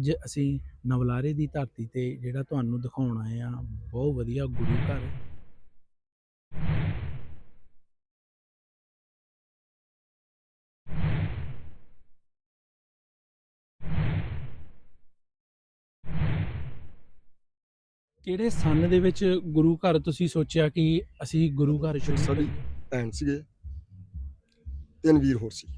ਅੱਜ ਅਸੀਂ ਨਵਲਾਰੇ ਦੀ ਧਰਤੀ ਤੇ ਜਿਹੜਾ ਤੁਹਾਨੂੰ ਦਿਖਾਉਣ ਆਏ ਆ ਬਹੁਤ ਵਧੀਆ ਗੁਰੂ ਘਰ। ਕਿਹੜੇ ਸੰਨ ਦੇ ਵਿੱਚ ਗੁਰੂ ਘਰ ਤੁਸੀਂ ਸੋਚਿਆ ਕਿ ਅਸੀਂ ਗੁਰੂ ਘਰ ਸ਼ੁਰੂ ਸਾਡੀ ਭੈਣ ਸੀਗੇ ਤਿੰਨ ਵੀਰ ਹੋਰ ਸੀ।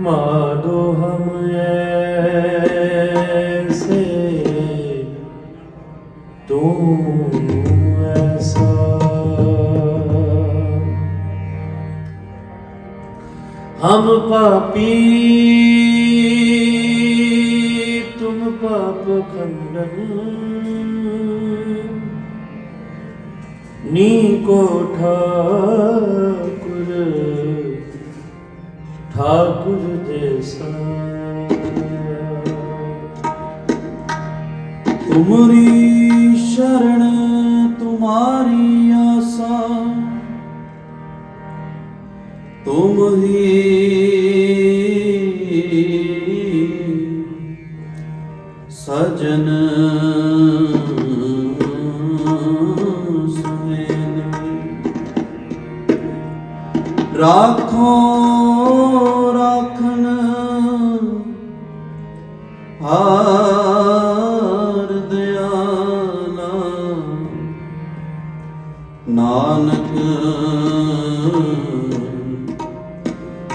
माधो हम ऐसे। तू ऐसा। हम पापी तुम पाप खंडन। नी को ਤੁਮਰੀ ਸ਼ਰਣ ਤੁਮਾਰੀ ਆਸਾ ਤੁਮ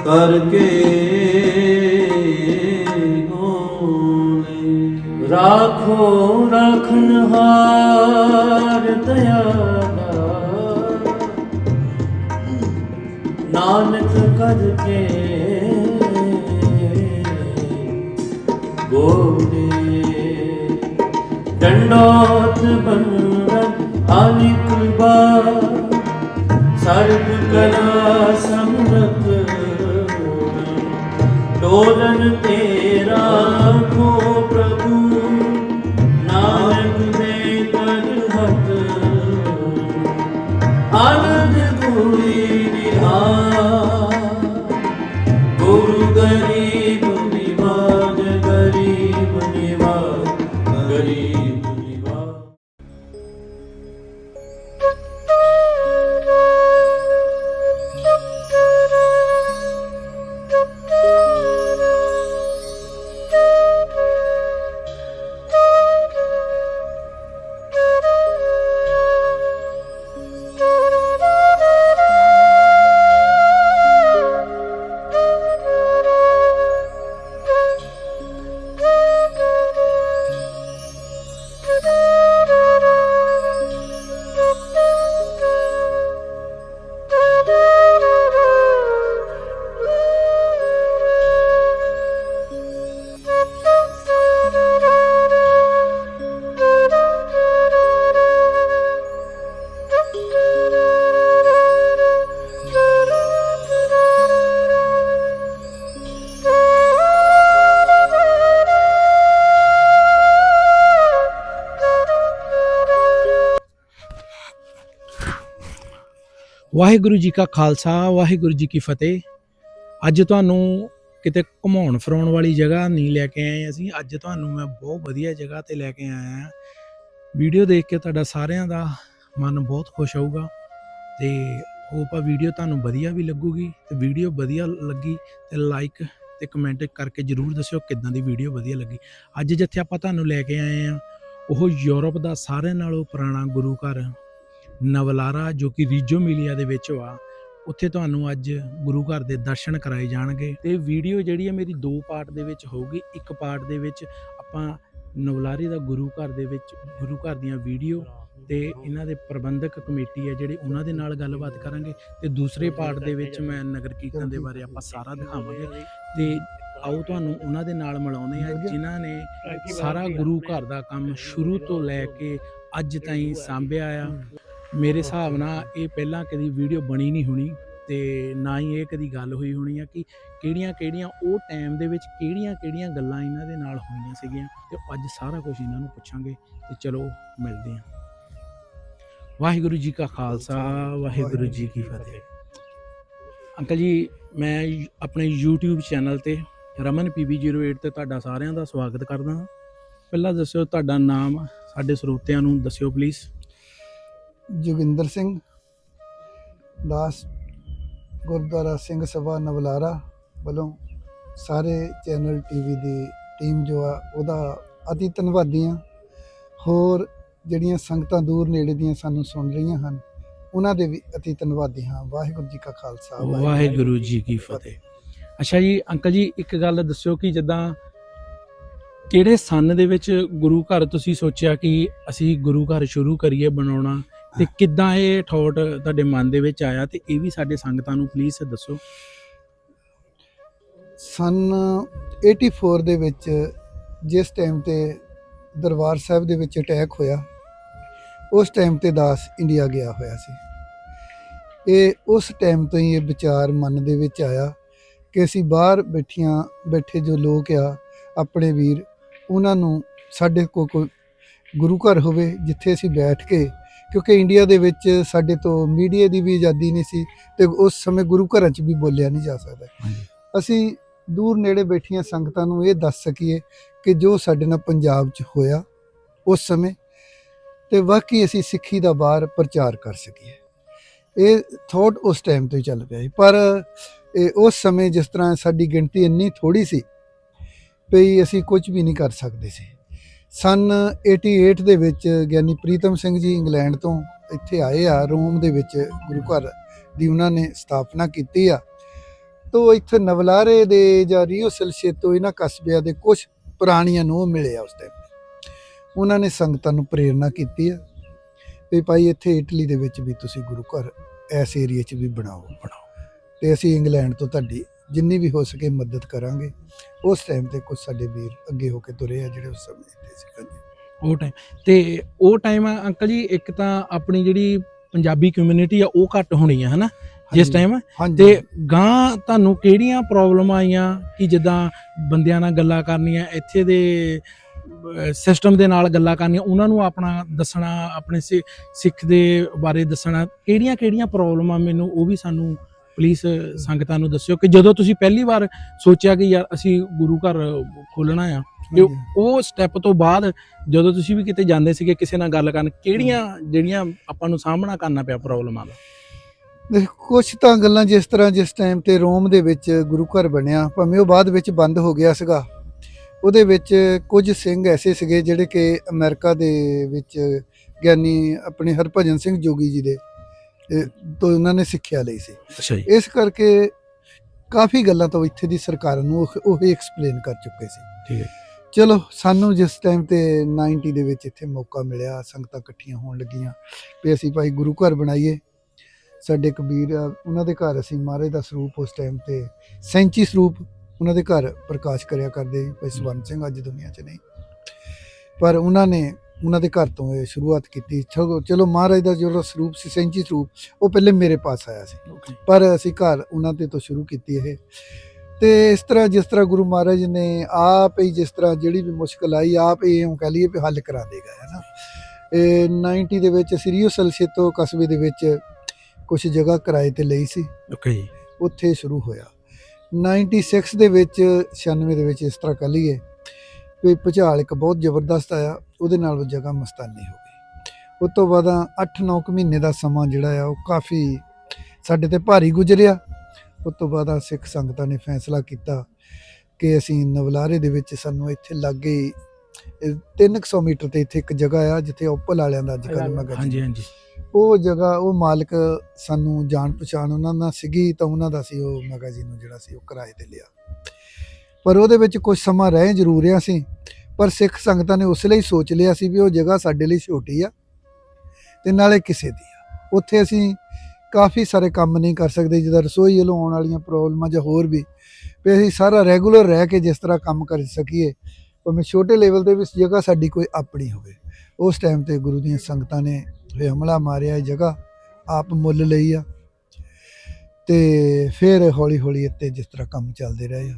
ਕਰਕੇ ਗੋਲੇ ਰਾਖੋ ਰਖਨ ਹਾਰ ਦਿਆਲਾ ਨਾਨਕ ਕਰਕੇ ਗੋਲੇ ਡੰਡੋਤ ਬੰਦਨ ਆਨਿਕ ਬਾ ਸਰਬ ਕਲਾ ਸਮਰਤ ਡੋਲਨ ਤੇਰਾ ਵਾਹਿਗੁਰੂ ਜੀ ਕਾ ਖਾਲਸਾ, ਵਾਹਿਗੁਰੂ ਜੀ ਕੀ ਫਤਿਹ। ਅੱਜ ਤੁਹਾਨੂੰ ਕਿਤੇ ਘੁਮਾਉਣ ਫਰਾਉਣ ਵਾਲੀ ਜਗ੍ਹਾ ਨਹੀਂ ਲੈ ਕੇ ਆਏ ਅਸੀਂ। ਅੱਜ ਤੁਹਾਨੂੰ ਮੈਂ ਬਹੁਤ ਵਧੀਆ ਜਗ੍ਹਾ ਤੇ ਲੈ ਕੇ ਆਇਆ ਹਾਂ। ਵੀਡੀਓ ਦੇਖ ਕੇ ਤੁਹਾਡਾ ਸਾਰਿਆਂ ਦਾ ਮਨ ਬਹੁਤ ਖੁਸ਼ ਹੋਊਗਾ ਤੇ ਹੋਪ ਆ ਵੀਡੀਓ ਤੁਹਾਨੂੰ ਵਧੀਆ ਵੀ ਲੱਗੂਗੀ ਤੇ ਵੀਡੀਓ ਵਧੀਆ ਲੱਗੀ ਤੇ ਲਾਈਕ ਤੇ ਕਮੈਂਟ ਕਰਕੇ ਜਰੂਰ ਦੱਸਿਓ ਕਿੱਦਾਂ ਦੀ ਵੀਡੀਓ ਵਧੀਆ ਲੱਗੀ। ਅੱਜ ਜਿੱਥੇ ਆਪਾਂ ਤੁਹਾਨੂੰ ਲੈ ਕੇ ਆਏ ਆ ਉਹ ਯੂਰਪ ਦਾ ਸਾਰਿਆਂ ਨਾਲੋਂ ਪੁਰਾਣਾ ਗੁਰੂ ਘਰ ਨਵਲਾਰਾ ਜੋ ਕਿ ਰੀਜੋ ਮਿਲੀਆ ਦੇ ਵਿੱਚ ਵਾ, ਉੱਥੇ ਤੁਹਾਨੂੰ ਅੱਜ ਗੁਰੂ ਘਰ ਦੇ ਦਰਸ਼ਨ ਕਰਾਏ ਜਾਣਗੇ। ਤੇ ਵੀਡੀਓ ਜਿਹੜੀ ਹੈ ਮੇਰੀ ਦੋ ਪਾਰਟ ਦੇ ਵਿੱਚ ਹੋਊਗੀ। ਇੱਕ ਪਾਰਟ ਦੇ ਵਿੱਚ ਆਪਾਂ ਨਵਲਾਰੀ ਦਾ ਗੁਰੂ ਘਰ ਦੇ ਵਿੱਚ, ਗੁਰੂ ਘਰ ਦੀਆਂ ਵੀਡੀਓ ਤੇ ਇਹਨਾਂ ਦੇ ਪ੍ਰਬੰਧਕ ਕਮੇਟੀ ਹੈ ਜਿਹੜੇ ਉਹਨਾਂ ਦੇ ਨਾਲ ਗੱਲਬਾਤ ਕਰਾਂਗੇ। ਤੇ ਦੂਸਰੇ ਪਾਰਟ ਦੇ ਵਿੱਚ ਮੈਂ ਨਗਰ ਕੀਰਤਨ ਦੇ ਬਾਰੇ ਆਪਾਂ ਸਾਰਾ ਦਿਖਾਵਾਂਗੇ। ਤੇ ਆਓ ਤੁਹਾਨੂੰ ਉਹਨਾਂ ਦੇ ਨਾਲ ਮਿਲਾਉਂਦੇ ਆ ਜਿਨ੍ਹਾਂ ਨੇ ਸਾਰਾ ਗੁਰੂ ਘਰ ਦਾ ਕੰਮ ਸ਼ੁਰੂ ਤੋਂ ਲੈ ਕੇ ਅੱਜ ਤਾਈਂ ਸਾਂਭਿਆ ਆ। ਮੇਰੇ ਹਿਸਾਬ ਨਾਲ ਇਹ ਪਹਿਲਾਂ ਕਦੀ ਵੀਡੀਓ ਬਣੀ ਨਹੀਂ ਹੋਣੀ ਤੇ ਨਾ ਹੀ ਇਹ ਕਦੀ ਗੱਲ ਹੋਈ ਹੋਣੀ ਆ ਕਿ ਕਿਹੜੀਆਂ ਕਿਹੜੀਆਂ ਉਹ ਟਾਈਮ ਦੇ ਵਿੱਚ ਕਿਹੜੀਆਂ ਕਿਹੜੀਆਂ ਗੱਲਾਂ ਇਹਨਾਂ ਦੇ ਨਾਲ ਹੋਈਆਂ ਸੀਗੀਆਂ ਤੇ ਅੱਜ ਸਾਰਾ ਕੁਝ ਇਹਨਾਂ ਨੂੰ ਪੁੱਛਾਂਗੇ ਤੇ ਚਲੋ ਮਿਲਦੇ ਹਾਂ। ਵਾਹਿਗੁਰੂ ਜੀ ਕਾ ਖਾਲਸਾ ਵਾਹਿਗੁਰੂ ਜੀ ਕੀ ਫਤਿਹ। ਅੰਕਲ ਜੀ ਮੈਂ ਆਪਣੇ YouTube ਚੈਨਲ ਤੇ ਰਮਨ PB08 ਤੇ ਤੁਹਾਡਾ ਸਾਰਿਆਂ ਦਾ ਸਵਾਗਤ ਕਰਦਾ ਹਾਂ। ਪਹਿਲਾਂ ਦੱਸਿਓ ਤੁਹਾਡਾ ਨਾਮ ਸਾਡੇ ਸਰੋਤਿਆਂ ਨੂੰ ਦੱਸਿਓ ਪਲੀਜ਼ ਜੋਗਿੰਦਰ ਸਿੰਘ ਦਾਸ ਗੁਰਦੁਆਰਾ ਸਿੰਘ ਸਭਾ ਨਵਲਾਰਾ ਵੱਲੋਂ ਸਾਰੇ ਚੈਨਲ ਟੀਵੀ ਦੀ ਟੀਮ ਜੋ ਆ ਉਹਦਾ ਅਤੀ ਧੰਨਵਾਦੀ ਹਾਂ ਹੋਰ ਜਿਹੜੀਆਂ ਸੰਗਤਾਂ ਦੂਰ ਨੇੜੇ ਦੀਆਂ ਸਾਨੂੰ ਸੁਣ ਰਹੀਆਂ ਹਨ ਉਹਨਾਂ ਦੇ ਵੀ ਅਤੀ ਧੰਨਵਾਦੀ ਹਾਂ। ਵਾਹਿਗੁਰੂ ਜੀ ਕਾ ਖਾਲਸਾ ਵਾਹਿਗੁਰੂ ਜੀ ਕੀ ਫਤਿਹ। ਅੱਛਾ ਜੀ ਅੰਕਲ ਜੀ ਇੱਕ ਗੱਲ ਦੱਸਿਓ ਕਿ ਜਦਾਂ ਕਿਹੜੇ ਸੰਨ ਦੇ ਵਿੱਚ ਗੁਰੂ ਘਰ ਤੁਸੀਂ ਸੋਚਿਆ ਕਿ ਅਸੀਂ ਗੁਰੂ ਘਰ ਸ਼ੁਰੂ ਕਰੀਏ ਬਣਾਉਣਾ? ਤੇ ਕਿੱਦਾਂ ਇਹ ਥੋਟ ਤੁਹਾਡੇ ਮਨ ਦੇ ਵਿੱਚ ਆਇਆ ਤੇ ਇਹ ਵੀ ਸਾਡੇ ਸੰਗਤਾਂ ਨੂੰ ਪਲੀਜ਼ ਦੱਸੋ? ਸਨ 84 ਦੇ ਵਿੱਚ ਜਿਸ ਟਾਈਮ ਤੇ ਦਰਬਾਰ ਸਾਹਿਬ ਦੇ ਵਿੱਚ ਅਟੈਕ ਹੋਇਆ, ਉਸ ਟਾਈਮ ਤੇ ਦਾਸ ਇੰਡੀਆ ਗਿਆ ਹੋਇਆ ਸੀ। ਇਹ ਉਸ ਟਾਈਮ ਤੋਂ ਹੀ ਇਹ ਵਿਚਾਰ ਮਨ ਦੇ ਵਿੱਚ ਆਇਆ ਕਿ ਅਸੀਂ ਬਾਹਰ ਬੈਠੀਆਂ, ਬੈਠੇ ਜੋ ਲੋਕ ਆ, ਆਪਣੇ ਵੀਰ, ਉਹਨਾਂ ਨੂੰ ਸਾਡੇ ਕੋਲ ਕੋਈ ਗੁਰੂ ਘਰ ਹੋਵੇ, ਜਿੱਥੇ ਅਸੀਂ ਬੈਠ ਕੇ ਕਿਉਂਕਿ ਇੰਡੀਆ ਦੇ ਵਿੱਚ ਸਾਡੇ ਤੋਂ ਮੀਡੀਆ ਦੀ ਵੀ ਆਜ਼ਾਦੀ ਨਹੀਂ ਸੀ ਤੇ ਉਸ ਸਮੇਂ ਗੁਰੂ ਘਰਾਂ 'ਚ ਵੀ ਬੋਲਿਆ ਨਹੀਂ ਜਾ ਸਕਦਾ। ਅਸੀਂ ਦੂਰ ਨੇੜੇ ਬੈਠੀਆਂ ਸੰਗਤਾਂ ਨੂੰ ਇਹ ਦੱਸ ਸਕੀਏ ਕਿ ਜੋ ਸਾਡੇ ਨਾਲ ਪੰਜਾਬ 'ਚ ਹੋਇਆ ਉਸ ਸਮੇਂ ਤੇ ਵਾਕਈ ਅਸੀਂ ਸਿੱਖੀ ਦਾ ਬਾਹਰ ਪ੍ਰਚਾਰ ਕਰ ਸਕੀਏ। ਇਹ ਥੋਟ ਉਸ ਟਾਈਮ ਤੋਂ ਹੀ ਚੱਲ ਪਿਆ ਸੀ। ਪਰ ਇਹ ਉਸ ਸਮੇਂ ਜਿਸ ਤਰ੍ਹਾਂ ਸਾਡੀ ਗਿਣਤੀ ਇੰਨੀ ਥੋੜੀ ਸੀ ਵੀ ਅਸੀਂ ਕੁਝ ਵੀ ਨਹੀਂ ਕਰ ਸਕਦੇ ਸੀ। ਸਨ 88 ਦੇ ਵਿੱਚ ਗਿਆਨੀ ਪ੍ਰੀਤਮ ਸਿੰਘ ਜੀ ਇੰਗਲੈਂਡ ਤੋਂ ਇੱਥੇ ਆਏ ਆ, ਰੋਮ ਦੇ ਵਿੱਚ ਗੁਰੂ ਘਰ ਦੀ ਉਹਨਾਂ ਨੇ ਸਥਾਪਨਾ ਕੀਤੀ ਆ। ਤੋ ਇੱਥੇ ਨਵਲਾਰੇ ਦੇ ਜਾਂ ਰੀਓ ਸਲਸੇਤੋ ਇਹਨਾਂ ਕਸਬਿਆਂ ਦੇ ਕੁਝ ਪੁਰਾਣੀਆਂ ਨੂੰ ਉਹ ਮਿਲੇ ਆ ਉਸ ਟਾਈਮ ਉਹਨਾਂ ਨੇ ਸੰਗਤਾਂ ਨੂੰ ਪ੍ਰੇਰਣਾ ਕੀਤੀ ਆ ਵੀ ਭਾਈ ਇੱਥੇ ਇਟਲੀ ਦੇ ਵਿੱਚ ਵੀ ਤੁਸੀਂ ਗੁਰੂ ਘਰ ਇਸ ਏਰੀਆ 'ਚ ਵੀ ਬਣਾਓ ਬਣਾਓ। ਤੇ ਅਸੀਂ ਇੰਗਲੈਂਡ ਤੋਂ ਤੁਹਾਡੀ ਜਿੰਨੀ ਵੀ ਹੋ ਸਕੇ ਮਦਦ ਕਰਾਂਗੇ। ਉਸ ਟਾਈਮ ਤੇ ਕੁਝ ਸਾਡੇ ਵੀਰ ਅੱਗੇ ਹੋ ਕੇ ਤੁਰੇ ਆ ਜਿਹੜੇ ਉਸ ਸਮੇਂ ਇੱਥੇ ਸੀ। ਹਾਂਜੀ। ਉਹ ਟਾਈਮ ਤੇ ਉਹ ਟਾਈਮ ਅੰਕਲ ਜੀ ਇੱਕ ਤਾਂ ਆਪਣੀ ਜਿਹੜੀ ਪੰਜਾਬੀ ਕਮਿਊਨਿਟੀ ਆ ਉਹ ਘੱਟ ਹੋਣੀ ਆ ਹਨਾ? ਜਿਸ ਟਾਈਮ ਤੇ ਗਾਂ ਤੁਹਾਨੂੰ ਕਿਹੜੀਆਂ ਪ੍ਰੋਬਲਮ ਆਈਆਂ ਕਿ ਜਿੱਦਾਂ ਬੰਦਿਆਂ ਨਾਲ ਗੱਲਾਂ ਕਰਨੀਆਂ ਇੱਥੇ ਦੇ ਸਿਸਟਮ ਦੇ ਨਾਲ ਗੱਲਾਂ ਕਰਨੀਆਂ ਉਹਨਾਂ ਨੂੰ ਆਪਣਾ ਦੱਸਣਾ ਆਪਣੇ ਸਿੱਖ ਦੇ ਬਾਰੇ ਦੱਸਣਾ ਕਿਹੜੀਆਂ ਕਿਹੜੀਆਂ ਪ੍ਰੋਬਲਮਾਂ ਮੈਨੂੰ ਉਹ ਵੀ ਸਾਨੂੰ ਪਲੀਜ਼ ਸੰਗਤਾਂ ਨੂੰ ਦੱਸਿਓ ਕਿ ਜਦੋਂ ਤੁਸੀਂ ਪਹਿਲੀ ਵਾਰ ਸੋਚਿਆ ਕਿ ਯਾਰ ਅਸੀਂ ਗੁਰੂ ਘਰ ਖੋਲਣਾ ਆ ਤੇ। ਉਹ ਸਟੈਪ ਤੋਂ ਬਾਅਦ ਜਦੋਂ ਤੁਸੀਂ ਵੀ ਕਿਤੇ ਜਾਂਦੇ ਸੀਗੇ ਕਿਸੇ ਨਾਲ ਗੱਲ ਕਰਨ ਕਿਹੜੀਆਂ ਜਿਹੜੀਆਂ ਆਪਾਂ ਨੂੰ ਸਾਹਮਣਾ ਕਰਨਾ ਪਿਆ ਪ੍ਰੋਬਲਮਾਂ ਦਾ ਦੇਖ ਕੁਛ ਤਾਂ ਗੱਲਾਂ ਜਿਸ ਤਰ੍ਹਾਂ ਜਿਸ ਟਾਈਮ ਤੇ ਰੋਮ ਦੇ ਵਿੱਚ ਗੁਰੂ ਘਰ ਬਣਿਆ ਭਾਵੇਂ ਉਹ ਬਾਅਦ ਵਿੱਚ ਬੰਦ ਹੋ ਗਿਆ ਸੀਗਾ ਉਹਦੇ ਵਿੱਚ ਕੁਝ ਸਿੰਘ ਐਸੇ ਸੀਗੇ ਜਿਹੜੇ ਕਿ ਅਮਰੀਕਾ ਦੇ ਵਿੱਚ ਗਿਆਨੀ ਆਪਣੇ ਹਰਭਜਨ ਸਿੰਘ ਜੋਗੀ ਜੀ ਦੇ ਇਹ, ਤੋਂ ਉਹਨਾਂ ਨੇ ਸਿੱਖਿਆ ਲਈ ਸੀ। ਅੱਛਾ ਜੀ। ਇਸ ਕਰਕੇ ਕਾਫੀ ਗੱਲਾਂ ਤੋਂ ਇੱਥੇ ਦੀ ਸਰਕਾਰ ਨੂੰ ਉਹ- ਉਹ ਹੀ ਐਕਸਪਲੇਨ ਕਰ ਚੁੱਕੇ ਸੀ। ਠੀਕ ਹੈ। ਚਲੋ ਸਾਨੂੰ ਜਿਸ ਟਾਈਮ ਤੇ 90 ਦੇ ਵਿੱਚ ਇੱਥੇ ਮੌਕਾ ਮਿਲਿਆ ਸੰਗਤਾਂ ਇਕੱਠੀਆਂ ਹੋਣ ਲੱਗੀਆਂ ਵੀ ਅਸੀਂ ਭਾਈ ਗੁਰੂ ਘਰ ਬਣਾਈਏ। ਸਾਡੇ ਕਬੀਰ ਆ, ਉਹਨਾਂ ਦੇ ਘਰ ਅਸੀਂ ਮਹਾਰਾਜ ਦਾ ਸਰੂਪ ਉਸ ਟਾਈਮ ਤੇ ਸੈਂਚੀ ਸਰੂਪ ਉਹਨਾਂ ਦੇ ਘਰ ਪ੍ਰਕਾਸ਼ ਕਰਿਆ ਕਰਦੇ ਸੀ ਭਾਈ ਸਵਰਨ ਸਿੰਘ ਅੱਜ ਦੁਨੀਆ 'ਚ ਨਹੀਂ। ਪਰ ਉਹਨਾਂ ਨੇ ਉਹਨਾਂ ਦੇ ਘਰ ਤੋਂ ਇਹ ਸ਼ੁਰੂਆਤ ਕੀਤੀ। ਚਲੋ ਚਲੋ ਮਹਾਰਾਜ ਦਾ ਜਿਹੜਾ ਸਰੂਪ ਸੀ ਸੈਂਚੀ ਸਰੂਪ ਉਹ ਪਹਿਲੇ ਮੇਰੇ ਪਾਸ ਆਇਆ ਸੀ। ਓਕੇ ਪਰ ਅਸੀਂ ਘਰ ਉਹਨਾਂ ਤੇ ਤੋਂ ਸ਼ੁਰੂ ਕੀਤੀ ਇਹ। ਤੇ ਇਸ ਤਰ੍ਹਾਂ ਜਿਸ ਤਰ੍ਹਾਂ ਗੁਰੂ ਮਹਾਰਾਜ ਨੇ ਆਪ ਹੀ ਜਿਸ ਤਰ੍ਹਾਂ ਜਿਹੜੀ ਵੀ ਮੁਸ਼ਕਲ ਆਈ ਆਪ ਹੀ ਇਉਂ ਕਹ ਲਈਏ ਵੀ ਹੱਲ ਕਰਾ ਦੇਗਾ ਹੈ ਨਾ? ਇਹ 90 ਦੇ ਵਿੱਚ ਸਿਰਿਓ ਸਲਸੇਤੋ ਕਸਬੇ ਦੇ ਵਿੱਚ ਕੁਝ ਜਗ੍ਹਾ ਕਿਰਾਏ ਤੇ ਲਈ ਸੀ। ਓਕੇ ਜੀ ਉੱਥੇ ਸ਼ੁਰੂ ਹੋਇਆ। 96 ਦੇ ਵਿੱਚ 96 ਦੇ ਵਿੱਚ ਇਸ ਤਰ੍ਹਾਂ ਕਹ ਲਈਏ ਵੀ ਭੁਚਾਲ ਇੱਕ ਬਹੁਤ ਜ਼ਬਰਦਸਤ ਆਇਆ ਉਹਦੇ ਨਾਲ ਉਹ ਜਗ੍ਹਾ ਮਸਤਾਨੀ ਹੋ ਗਈ। ਉਸ ਤੋਂ ਬਾਅਦ 8-9 ਮਹੀਨੇ ਦਾ ਸਮਾਂ ਜਿਹੜਾ ਆ ਉਹ ਕਾਫੀ ਸਾਡੇ ਤੇ ਭਾਰੀ ਗੁਜ਼ਰਿਆ। ਉਸ ਤੋਂ ਬਾਅਦ ਸਿੱਖ ਸੰਗਤਾਂ ਨੇ ਫੈਸਲਾ ਕੀਤਾ ਕਿ ਅਸੀਂ ਨਵਲਾਰੇ ਦੇ ਵਿੱਚ ਸਾਨੂੰ ਇੱਥੇ ਲੱਗੇ 300 ਮੀਟਰ ਤੇ ਇੱਥੇ ਇੱਕ ਜਗ੍ਹਾ ਆ ਜਿੱਥੇ ਉੱਪਲ ਵਾਲਿਆਂ ਦਾ ਅੱਜ ਕੱਲ੍ਹ ਮਗਰ ਹਾਂਜੀ ਹਾਂਜੀ। ਉਹ ਜਗ੍ਹਾ ਉਹ ਮਾਲਕ ਸਾਨੂੰ ਜਾਣ ਪਛਾਣ ਉਹਨਾਂ ਨਾਲ ਸੀਗੀ ਤਾਂ ਉਹਨਾਂ ਦਾ ਸੀ ਉਹ ਮੈਗਜ਼ੀਨ ਨੂੰ ਜਿਹੜਾ ਸੀ ਉਹ ਕਿਰਾਏ ਤੇ ਲਿਆ। ਪਰ ਉਹਦੇ ਵਿੱਚ ਕੁਝ ਸਮਾਂ ਰਹੇ ਜ਼ਰੂਰ ਰਿਆ ਸੀ। ਪਰ ਸਿੱਖ ਸੰਗਤਾਂ ਨੇ ਉਸ ਲਈ ਸੋਚ ਲਿਆ ਸੀ ਵੀ ਉਹ ਜਗ੍ਹਾ ਸਾਡੇ ਲਈ ਛੋਟੀ ਆ ਤੇ ਨਾਲੇ ਕਿਸੇ ਦੀ ਆ। ਉੱਥੇ ਅਸੀਂ ਕਾਫੀ ਸਾਰੇ ਕੰਮ ਨਹੀਂ ਕਰ ਸਕਦੇ, ਜਿੱਦਾਂ ਰਸੋਈ ਵੱਲੋਂ ਆਉਣ ਵਾਲੀਆਂ ਪ੍ਰੋਬਲਮਾਂ ਜਾਂ ਹੋਰ ਵੀ। ਵੀ ਅਸੀਂ ਸਾਰਾ ਰੈਗੂਲਰ ਰਹਿ ਕੇ ਜਿਸ ਤਰ੍ਹਾਂ ਕੰਮ ਕਰ ਸਕੀਏ, ਭਾਵੇਂ ਛੋਟੇ ਲੈਵਲ ਤੇ ਵੀ ਜਗ੍ਹਾ ਸਾਡੀ ਕੋਈ ਆਪਣੀ ਹੋਵੇ। ਉਸ ਟਾਈਮ ਤੇ ਗੁਰੂ ਦੀਆਂ ਸੰਗਤਾਂ ਨੇ ਇਹ ਹਮਲਾ ਮਾਰਿਆ, ਇਹ ਜਗ੍ਹਾ ਆਪ ਮੁੱਲ ਲਈ ਆ ਤੇ ਫਿਰ ਹੌਲੀ ਹੌਲੀ ਇੱਥੇ ਜਿਸ ਤਰ੍ਹਾਂ ਕੰਮ ਚੱਲਦੇ ਰਹੇ ਆ।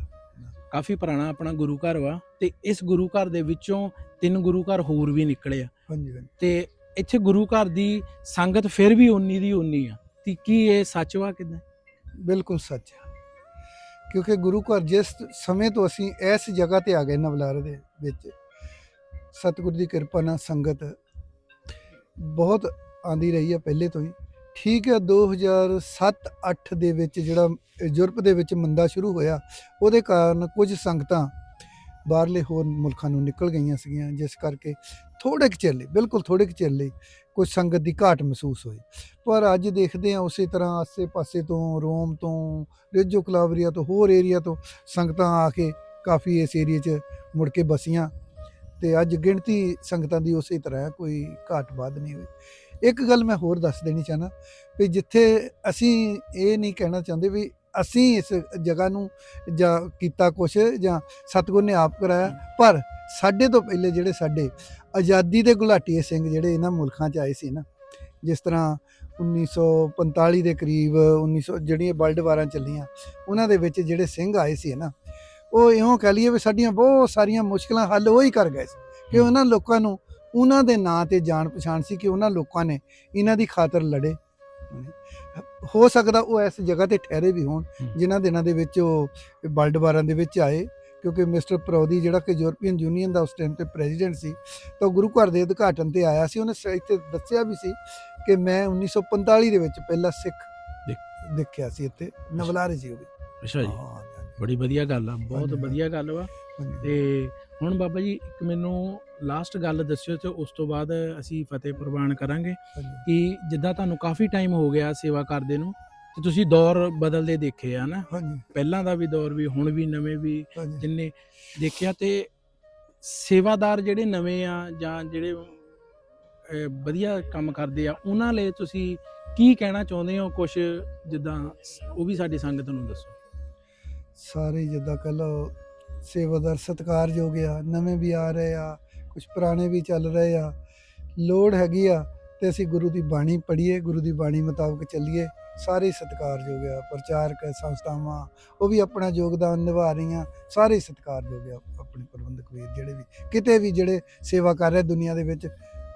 ਕਾਫੀ ਪੁਰਾਣਾ ਆਪਣਾ ਗੁਰੂ ਘਰ ਵਾ ਤੇ ਇਸ ਗੁਰੂ ਘਰ ਦੇ ਵਿੱਚੋਂ ਤਿੰਨ ਗੁਰੂ ਘਰ ਹੋਰ ਵੀ ਨਿਕਲੇ ਆ। ਹਾਂਜੀ ਹਾਂਜੀ। ਤੇ ਇੱਥੇ ਗੁਰੂ ਘਰ ਦੀ ਸੰਗਤ ਫਿਰ ਵੀ ਉਨੀ ਦੀ ਉਨੀ ਆ। ਤੇ ਕੀ ਇਹ ਸੱਚ ਵਾ ਕਿਦਾਂ ਬਿਲਕੁਲ ਸੱਚ ਹੈ ਕਿਉਂਕਿ ਗੁਰੂ ਘਰ ਜਿਸ ਸਮੇਂ ਤੋਂ ਅਸੀਂ ਇਸ ਜਗ੍ਹਾ ਤੇ ਆ ਗਏ ਨਵਲਾਰੇ ਦੇ ਵਿੱਚ ਸਤਿਗੁਰ ਦੀ ਕਿਰਪਾ ਨਾਲ ਸੰਗਤ ਬਹੁਤ ਆਂਦੀ ਰਹੀ ਹੈ ਪਹਿਲੇ ਤੋਂ ਹੀ। ਠੀਕ ਹੈ 2007-8 ਦੇ ਵਿੱਚ ਜਿਹੜਾ ਯੂਰਪ ਦੇ ਵਿੱਚ ਮੰਦਾ ਸ਼ੁਰੂ ਹੋਇਆ, ਉਹਦੇ ਕਾਰਨ ਕੁਝ ਸੰਗਤਾਂ ਬਾਹਰਲੇ ਹੋਰ ਮੁਲਕਾਂ ਨੂੰ ਨਿਕਲ ਗਈਆਂ ਸੀਗੀਆਂ, ਜਿਸ ਕਰਕੇ ਥੋੜੇ ਕੁ ਚਿਰ ਲਈ, ਬਿਲਕੁਲ ਥੋੜੇ ਕੁ ਚਿਰ ਲਈ ਕੁਝ ਸੰਗਤ ਦੀ ਘਾਟ ਮਹਿਸੂਸ ਹੋਈ। ਪਰ ਅੱਜ ਦੇਖਦੇ ਹਾਂ, ਉਸੇ ਤਰ੍ਹਾਂ ਆਸੇ-ਪਾਸੇ ਤੋਂ, ਰੋਮ ਤੋਂ, ਰੇਜੋ ਕਲਾਵਰੀਆ ਤੋਂ, ਹੋਰ ਏਰੀਆ ਤੋਂ ਸੰਗਤਾਂ ਆ ਕੇ ਕਾਫੀ ਇਸ ਏਰੀਆ 'ਚ ਮੁੜ ਕੇ ਬਸੀਆਂ ਤੇ ਅੱਜ ਗਿਣਤੀ ਸੰਗਤਾਂ ਦੀ ਉਸੇ ਤਰ੍ਹਾਂ ਕੋਈ ਘਾਟ ਬਾਦ ਨਹੀਂ ਹੋਈ। ਇੱਕ ਗੱਲ ਮੈਂ ਹੋਰ ਦੱਸ ਦੇਣੀ ਚਾਹਨਾ ਵੀ ਜਿੱਥੇ ਅਸੀਂ ਇਹ ਨਹੀਂ ਕਹਿਣਾ ਚਾਹੁੰਦੇ ਵੀ ਅਸੀਂ ਇਸ ਜਗ੍ਹਾ ਨੂੰ ਜਾਂ ਕੀਤਾ ਕੁਛ ਜਾਂ ਸਤਿਗੁਰ ਨੇ ਆਪ ਕਰਾਇਆ, ਪਰ ਸਾਡੇ ਤੋਂ ਪਹਿਲੇ ਜਿਹੜੇ ਸਾਡੇ ਆਜ਼ਾਦੀ ਦੇ ਗੁਲਾਟੀਏ ਸਿੰਘ ਜਿਹੜੇ ਇਹਨਾਂ ਮੁਲਕਾਂ 'ਚ ਆਏ ਸੀ ਨਾ, ਜਿਸ ਤਰ੍ਹਾਂ 1945 ਦੇ ਕਰੀਬ 1900 ਜਿਹੜੀਆਂ ਵਰਲਡ ਵਾਰਾਂ ਚੱਲੀਆਂ, ਉਹਨਾਂ ਦੇ ਵਿੱਚ ਜਿਹੜੇ ਸਿੰਘ ਆਏ ਸੀ ਨਾ, ਉਹ ਇਉਂ ਕਹਿ ਲਈਏ ਵੀ ਸਾਡੀਆਂ ਬਹੁਤ ਸਾਰੀਆਂ ਮੁਸ਼ਕਲਾਂ ਹੱਲ ਉਹ ਹੀ ਕਰ ਗਏ ਸੀ ਕਿ ਉਹਨਾਂ ਲੋਕਾਂ ਨੂੰ ਉਹਨਾਂ ਦੇ ਨਾਂ ਤੇ ਜਾਣ ਪਛਾਣ ਸੀ ਕਿ ਉਹਨਾਂ ਲੋਕਾਂ ਨੇ ਇਹਨਾਂ ਦੀ ਖਾਤਰ ਲੜੇ। ਹੋ ਸਕਦਾ ਉਹ ਇਸ ਜਗ੍ਹਾ ਤੇ ਠਹਿਰੇ ਵੀ ਹੋਣ। ਜਿਨ੍ਹਾਂ ਦਿਨਾਂ ਦੇ ਵਿੱਚ ਉਹ ਵਰਲਡ ਵਾਰਾਂ ਦੇ ਵਿੱਚ ਆਏ ਕਿਉਂਕਿ ਮਿਸਟਰ ਪ੍ਰੋਦੀ ਜਿਹੜਾ ਕਿ ਯੂਰਪੀਅਨ ਯੂਨੀਅਨ ਦਾ ਉਸ ਟਾਈਮ ਤੇ ਪ੍ਰੈਜ਼ੀਡੈਂਟ ਸੀ ਤਾਂ ਗੁਰੂ ਘਰ ਦੇ ਉਦਘਾਟਨ ਤੇ ਆਇਆ ਸੀ। ਉਹਨੇ ਇੱਥੇ ਦੱਸਿਆ ਵੀ ਸੀ ਕਿ ਮੈਂ 1945 ਦੇ ਵਿੱਚ ਪਹਿਲਾ ਸਿੱਖ ਦੇਖ- ਦੇਖਿਆ ਸੀ ਇੱਥੇ ਨਵਲਾਰੇ ਸੀ ਉਹ ਵੀ। ਅੱਛਾ ਜੀ। ਬੜੀ ਵਧੀਆ ਗੱਲ ਆ ਬਹੁਤ ਵਧੀਆ ਗੱਲ ਵਾ। ਤੇ ਹੁਣ ਬਾਬਾ ਜੀ ਇੱਕ ਮੈਨੂੰ ਲਾਸਟ ਗੱਲ ਦੱਸਿਓ ਤੇ ਉਸ ਤੋਂ ਬਾਅਦ ਅਸੀਂ ਫਤਿਹ ਪ੍ਰਵਾਨ ਕਰਾਂਗੇ। ਕਿ ਜਿੱਦਾਂ ਤੁਹਾਨੂੰ ਕਾਫੀ ਟਾਈਮ ਹੋ ਗਿਆ ਸੇਵਾ ਕਰਦੇ ਨੂੰ ਤੇ ਤੁਸੀਂ ਦੌਰ ਬਦਲਦੇ ਦੇਖੇ ਆ ਨਾ ਪਹਿਲਾਂ ਦਾ ਵੀ ਦੌਰ ਵੀ ਹੁਣ ਵੀ ਨਵੇਂ ਵੀ ਜਿੰਨੇ ਦੇਖਿਆ ਤੇ ਸੇਵਾਦਾਰ ਜਿਹੜੇ ਨਵੇਂ ਆ ਜਾਂ ਜਿਹੜੇ ਵਧੀਆ ਕੰਮ ਕਰਦੇ ਆ ਉਹਨਾਂ ਲਈ ਤੁਸੀਂ ਕੀ ਕਹਿਣਾ ਚਾਹੁੰਦੇ ਹੋ? ਕੁਝ ਜਿੱਦਾਂ ਉਹ ਵੀ ਸਾਡੀ ਸੰਗਤ ਨੂੰ ਦੱਸੋ। ਸਾਰੇ ਜਿੱਦਾਂ ਕਹ ਲਓ ਸੇਵਾਦਾਰ ਸਤਿਕਾਰਯੋਗ ਆ ਨਵੇਂ ਵੀ ਆ ਰਹੇ ਆ ਕੁਝ ਪੁਰਾਣੇ ਵੀ ਚੱਲ ਰਹੇ ਆ, ਲੋੜ ਹੈਗੀ ਆ ਤੇ ਅਸੀਂ ਗੁਰੂ ਦੀ ਬਾਣੀ ਪੜ੍ਹੀਏ, ਗੁਰੂ ਦੀ ਬਾਣੀ ਮੁਤਾਬਕ ਚੱਲੀਏ, ਸਾਰੇ ਸਤਿਕਾਰਯੋਗ ਆ, ਪ੍ਰਚਾਰਕ ਸੰਸਥਾਵਾਂ, ਉਹ ਵੀ ਆਪਣਾ ਯੋਗਦਾਨ ਨਿਭਾ ਰਹੀਆਂ, ਸਾਰੇ ਸਤਿਕਾਰਯੋਗ ਆ ਆਪਣੇ ਪ੍ਰਬੰਧਕ ਵੀਰ ਜਿਹੜੇ ਵੀ, ਕਿਤੇ ਵੀ ਜਿਹੜੇ ਸੇਵਾ ਕਰ ਰਹੇ, ਦੁਨੀਆ ਦੇ ਵਿੱਚ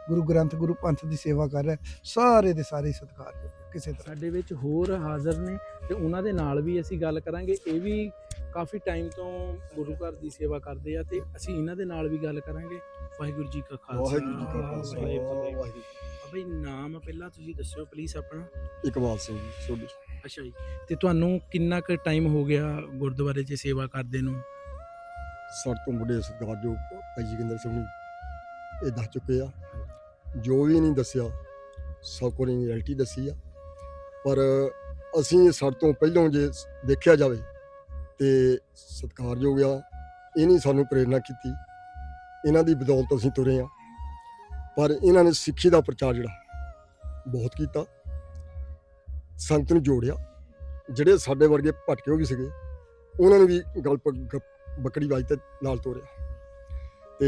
ਗੁਰੂ ਗ੍ਰੰਥ, ਗੁਰੂ ਪੰਥ ਦੀ ਸੇਵਾ ਕਰ ਰਹੇ, ਸਾਰੇ ਦੇ ਸਾਰੇ ਸਤਿਕਾਰਯੋਗ ਕਿਸੇ ਤਰ੍ਹਾਂ। ਸਾਡੇ ਵਿੱਚ ਹੋਰ ਹਾਜ਼ਰ ਨੇ ਤੇ ਉਹਨਾਂ ਦੇ ਨਾਲ ਵੀ ਅਸੀਂ ਗੱਲ ਕਰਾਂਗੇ। ਇਹ ਵੀ ਕਾਫੀ ਟਾਈਮ ਤੋਂ ਗੁਰੂ ਘਰ ਦੀ ਸੇਵਾ ਕਰਦੇ ਆ ਤੇ ਅਸੀਂ ਇਹਨਾਂ ਦੇ ਨਾਲ ਵੀ ਗੱਲ ਕਰਾਂਗੇ। ਵਾਹਿਗੁਰੂ ਜੀ ਕਾ ਖਾਲਸਾ। ਵਾਹਿਗੁਰੂ ਜੀ ਕਾ ਫਤਿਹ। ਵਾਹਿਗੁਰੂ ਨਾਮ ਪਹਿਲਾਂ ਤੁਸੀਂ ਦੱਸਿਓ ਪਲੀਜ਼ ਆਪਣਾ। ਇਕਬਾਲ ਸਿੰਘ ਸੋਢੀ। ਅੱਛਾ ਜੀ। ਤੇ ਤੁਹਾਨੂੰ ਕਿੰਨਾ ਕੁ ਟਾਈਮ ਹੋ ਗਿਆ ਗੁਰਦੁਆਰੇ 'ਚ ਸੇਵਾ ਕਰਦੇ ਨੂੰ? ਸਾਡੇ ਤੋਂ ਮੁੰਡੇ ਸਰਦਾਰ ਜੋ ਭਾਈ ਜੋਗਿੰਦਰ ਸਿੰਘ ਨੇ ਇਹ ਦੱਸ ਚੁੱਕੇ ਆ। ਜੋ ਵੀ ਨਹੀਂ ਦੱਸਿਆ ਸਭ ਕੋਲ ਰਿਐਲਿਟੀ ਦੱਸੀ ਆ। ਪਰ ਅਸੀਂ ਸਾਡੇ ਤੋਂ ਪਹਿਲਾਂ ਜੇ ਦੇਖਿਆ ਜਾਵੇ ਤੇ ਸਤਿਕਾਰਯੋਗ ਆ ਇਹਨੇ ਸਾਨੂੰ ਪ੍ਰੇਰਣਾ ਕੀਤੀ। ਇਹਨਾਂ ਦੀ ਬਦੌਲਤ ਅਸੀਂ ਤੁਰੇ ਆ। ਪਰ ਇਹਨਾਂ ਨੇ ਸਿੱਖੀ ਦਾ ਪ੍ਰਚਾਰ ਜਿਹੜਾ ਬਹੁਤ ਕੀਤਾ। ਸੰਗਤ ਨੂੰ ਜੋੜਿਆ। ਜਿਹੜੇ ਸਾਡੇ ਵਰਗੇ ਭਟਕੇ ਹੋ ਗਏ ਸੀਗੇ, ਉਹਨਾਂ ਨੂੰ ਵੀ ਗੱਲ ਪ- ਗ- ਬੱਕਰੀ ਤੇ ਨਾਲ ਤੋਰਿਆ। ਤੇ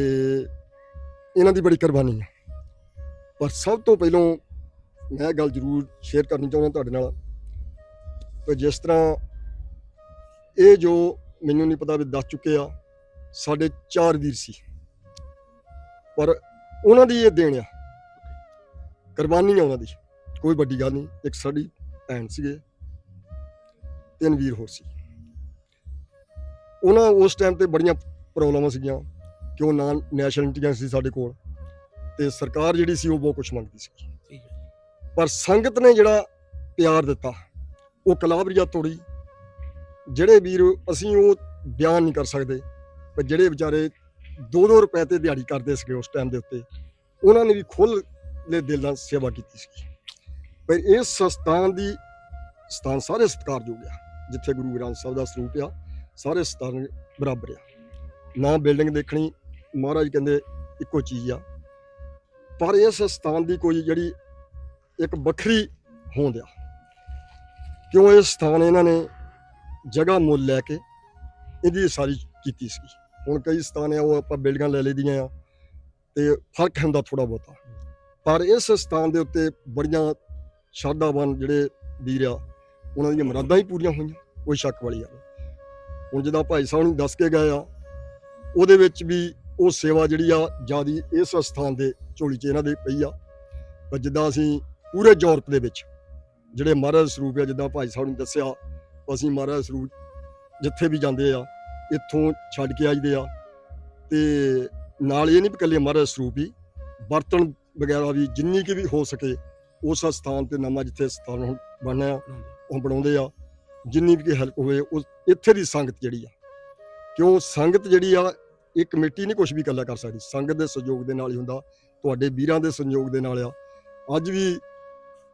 ਇਹਨਾਂ ਦੀ ਬੜੀ ਕੁਰਬਾਨੀ ਆ। ਪਰ ਸਭ ਤੋਂ ਪਹਿਲਾਂ ਮੈਂ ਇਹ ਗੱਲ ਜ਼ਰੂਰ ਸ਼ੇਅਰ ਕਰਨੀ ਚਾਹੁੰਦਾ ਤੁਹਾਡੇ ਨਾਲ ਕਿ ਜਿਸ ਤਰ੍ਹਾਂ ਇਹ ਜੋ ਮੈਨੂੰ ਨਹੀਂ ਪਤਾ ਵੀ ਦੱਸ ਚੁੱਕੇ ਆ, ਸਾਡੇ ਚਾਰ ਵੀਰ ਸੀ। ਪਰ ਉਹਨਾਂ ਦੀ ਇਹ ਦੇਣ ਆ, ਕੁਰਬਾਨੀ ਆ ਉਹਨਾਂ ਦੀ, ਕੋਈ ਵੱਡੀ ਗੱਲ ਨਹੀਂ, ਇੱਕ ਸਾਡੀ ਭੈਣ ਸੀਗੇ, ਤਿੰਨ ਵੀਰ ਹੋਰ ਸੀ। ਉਹਨਾਂ ਉਸ ਟਾਈਮ ਤੇ ਬੜੀਆਂ ਪ੍ਰੋਬਲਮਾਂ ਸੀਗੀਆਂ, ਕਿ ਉਹ ਨਾ ਨੈਸ਼ਨਲ ਇੰਟੈਲੀਜੈਂਸ ਸੀ ਸਾਡੇ ਕੋਲ, ਤੇ ਸਰਕਾਰ ਜਿਹੜੀ ਸੀ ਉਹ ਬਹੁਤ ਕੁਝ ਮੰਗਦੀ ਸੀ ਪਰ ਸੰਗਤ ਨੇ ਜਿਹੜਾ ਪਿਆਰ ਦਿੱਤਾ, ਉਹ ਕਲਾਬਰੀਆ ਤੋੜੀ। ਜਿਹੜੇ ਵੀਰ, ਅਸੀਂ ਉਹ ਬਿਆਨ ਨਹੀਂ ਕਰ ਸਕਦੇ, ਪਰ ਜਿਹੜੇ ਵਿਚਾਰੇ 2-2 ਰੁਪਏ ਤੇ ਦਿਹਾੜੀ ਕਰਦੇ ਸੀਗੇ ਉਸ ਟਾਈਮ ਦੇ ਉੱਤੇ, ਉਹਨਾਂ ਨੇ ਵੀ ਖੁੱਲ੍ਹ ਦੇ ਦਿਲ ਨਾਲ ਸੇਵਾ ਕੀਤੀ ਸੀ ਪਰ ਇਸ ਸਥਾਨ ਦੀ ਸਥਾਨ ਸਾਰੇ ਸਤਿਕਾਰਯੋਗ ਆ, ਜਿੱਥੇ ਗੁਰੂ ਗ੍ਰੰਥ ਸਾਹਿਬ ਦਾ ਸਰੂਪ ਆ, ਸਾਰੇ ਸਥਾਨ ਬਰਾਬਰ ਆ। ਨਾ ਬਿਲਡਿੰਗ ਦੇਖਣੀ, ਮਹਾਰਾਜ ਕਹਿੰਦੇ ਇੱਕੋ ਚੀਜ਼ ਆ। ਪਰ ਇਸ ਸਥਾਨ ਦੀ ਕੋਈ ਜਿਹੜੀ ਇੱਕ ਵੱਖਰੀ ਹੋਂਦ ਆ। ਕਿਉਂ ਇਹ ਸਥਾਨ ਇਹਨਾਂ ਨੇ ਜਗ੍ਹਾ ਮੁੱਲ ਲੈ ਕੇ ਇਹਦੀ ਸਾਰੀ ਕੀਤੀ ਸੀ ਹੁਣ ਕਈ ਸਥਾਨ ਆ, ਉਹ ਆਪਾਂ ਬਿਲਡਿੰਗਾਂ ਲੈ ਲਈਆਂ ਆ ਤੇ ਫ਼ਰਕ ਹੁੰਦਾ ਥੋੜਾ ਬਹੁਤਾ। ਪਰ ਇਸ ਸਥਾਨ ਦੇ ਉੱਤੇ ਬੜੀਆਂ ਸ਼ਰਧਾਵਾਨ ਜਿਹੜੇ ਵੀਰ ਆ, ਉਹਨਾਂ ਦੀਆਂ ਮੁਰਾਦਾਂ ਹੀ ਪੂਰੀਆਂ ਹੋਈਆਂ, ਕੋਈ ਸ਼ੱਕ ਵਾਲੀ ਗੱਲ ਨਹੀਂ। ਹੁਣ ਜਿੱਦਾਂ ਭਾਈ ਸਾਹਿਬ ਨੂੰ ਦੱਸ ਕੇ ਗਏ ਆ, ਉਹਦੇ ਵਿੱਚ ਵੀ ਉਹ ਸੇਵਾ ਜਿਹੜੀ ਆ, ਜਿਆਦੀ ਇਸ ਸਥਾਨ ਦੇ ਝੋਲੀ 'ਚ ਇਹਨਾਂ ਦੇ ਪਈ ਆ। ਪਰ ਜਿੱਦਾਂ ਅਸੀਂ ਪੂਰੇ ਯੂਰਪ ਦੇ ਵਿੱਚ। ਜਿਹੜੇ ਮਹਾਰਾਜ ਸਰੂਪ ਆ, ਜਿੱਦਾਂ ਭਾਈ ਸਾਹਿਬ ਨੇ ਦੱਸਿਆ, ਅਸੀਂ ਮਹਾਰਾਜ ਸਰੂਪ ਜਿੱਥੇ ਵੀ ਜਾਂਦੇ ਆ, ਇੱਥੋਂ ਛੱਡ ਕੇ ਆਈਦੇ ਆ। ਤੇ ਨਾਲ ਇਹ ਨਹੀਂ ਵੀ ਇਕੱਲੇ ਮਹਾਰਾਜ ਸਰੂਪ ਹੀ ਬਰਤਨ ਵਗੈਰਾ ਵੀ ਜਿੰਨੀ ਕਿ ਵੀ ਹੋ ਸਕੇ, ਉਸ ਸਥਾਨ ਤੇ ਨਵਾਂ ਜਿੱਥੇ ਸਥਾਨ ਹੁਣ ਬਣਿਆ ਉਹ ਬਣਾਉਂਦੇ ਆ। ਜਿੰਨੀ ਵੀ ਹੈਲਪ ਹੋਵੇ ਉਹ ਇੱਥੇ ਦੀ ਸੰਗਤ ਜਿਹੜੀ ਆ। ਕਿਉਂ ਸੰਗਤ ਜਿਹੜੀ ਆ, ਇਹ ਕਮੇਟੀ ਨਹੀਂ ਕੁਝ ਵੀ ਇਕੱਲਾ ਕਰ ਸਕਦੀ। ਸੰਗਤ ਦੇ ਸਹਿਯੋਗ ਦੇ ਨਾਲ ਹੀ ਹੁੰਦਾ, ਤੁਹਾਡੇ ਵੀਰਾਂ ਦੇ ਸਹਿਯੋਗ ਦੇ ਨਾਲ ਆ। ਅੱਜ ਵੀ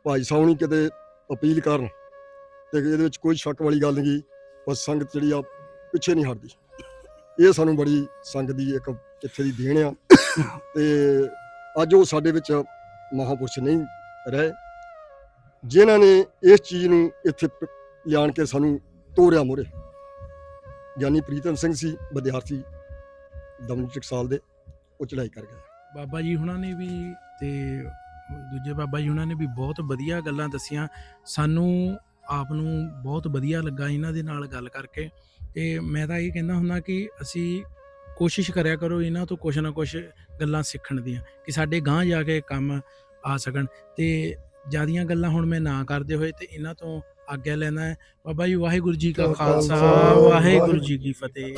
ਭਾਈ ਸਾਹਿਬ ਨਹੀਂ ਕਿਤੇ ਅਪੀਲ ਕਰਨ ਤੇ ਇਹਦੇ ਵਿੱਚ ਕੋਈ ਸ਼ੱਕ ਵਾਲੀ ਗੱਲ ਨਹੀਂ ਬਸ ਸੰਗਤ ਜਿਹੜੀ ਆ ਪਿੱਛੇ ਨਹੀਂ ਹਟਦੀ। ਇਹ ਸਾਨੂੰ ਬੜੀ ਸੰਗਤ ਦੀ ਇੱਕ ਇੱਥੇ ਦੀ ਦੇਣ ਆ। ਤੇ ਅੱਜ ਉਹ ਸਾਡੇ ਵਿੱਚ ਮਹਾਪੁਰਸ਼ ਨਹੀਂ ਰਹੇ। ਜਿਨ੍ਹਾਂ ਨੇ ਇਸ ਚੀਜ਼ ਨੂੰ ਇੱਥੇ ਲਿਆਣ ਕੇ ਸਾਨੂੰ ਤੋਰਿਆ ਮੋਰੇ ਯਾਨੀ ਪ੍ਰੀਤਮ ਸਿੰਘ ਸੀ, ਵਿਦਿਆਰਥੀ ਦਮਨ ਟਕਸਾਲ ਦੇ, ਉਹ ਚੜਾਈ ਕਰ ਗਏ। ਬਾਬਾ ਜੀ ਹੁਣਾਂ ਨੇ ਵੀ ਤੇ ਦੂਜੇ ਬਾਬਾ ਜੀ ਹੁਣਾਂ ਨੇ ਵੀ ਬਹੁਤ ਵਧੀਆ ਗੱਲਾਂ ਦੱਸੀਆਂ। ਸਾਨੂੰ ਆਪ ਨੂੰ ਬਹੁਤ ਵਧੀਆ ਲੱਗਾ ਇਹਨਾਂ ਦੇ ਨਾਲ ਗੱਲ ਕਰਕੇ। ਤੇ ਮੈਂ ਤਾਂ ਇਹ ਕਹਿੰਦਾ ਹੁੰਦਾ ਕਿ ਅਸੀਂ ਕੋਸ਼ਿਸ਼ ਕਰਿਆ ਕਰੋ ਇਹਨਾਂ ਤੋਂ ਕੁਛ ਨਾ ਕੁਛ ਗੱਲਾਂ ਸਿੱਖਣ ਦੀਆਂ ਕਿ ਸਾਡੇ ਗਾਂਹ ਜਾ ਕੇ ਕੰਮ ਆ ਸਕਣ। ਤੇ ਜਿਆਦੀਆਂ ਗੱਲਾਂ ਹੁਣ ਮੈਂ ਨਾ ਕਰਦੇ ਹੋਏ ਤੇ ਇਹਨਾਂ ਤੋਂ ਆਗਿਆ ਲੈਣਾ ਹੈ। ਬਾਬਾ ਜੀ ਵਾਹਿਗੁਰੂ ਜੀ ਕਾ ਖਾਲਸਾ ਵਾਹਿਗੁਰੂ ਜੀ ਕੀ ਫਤਿਹ।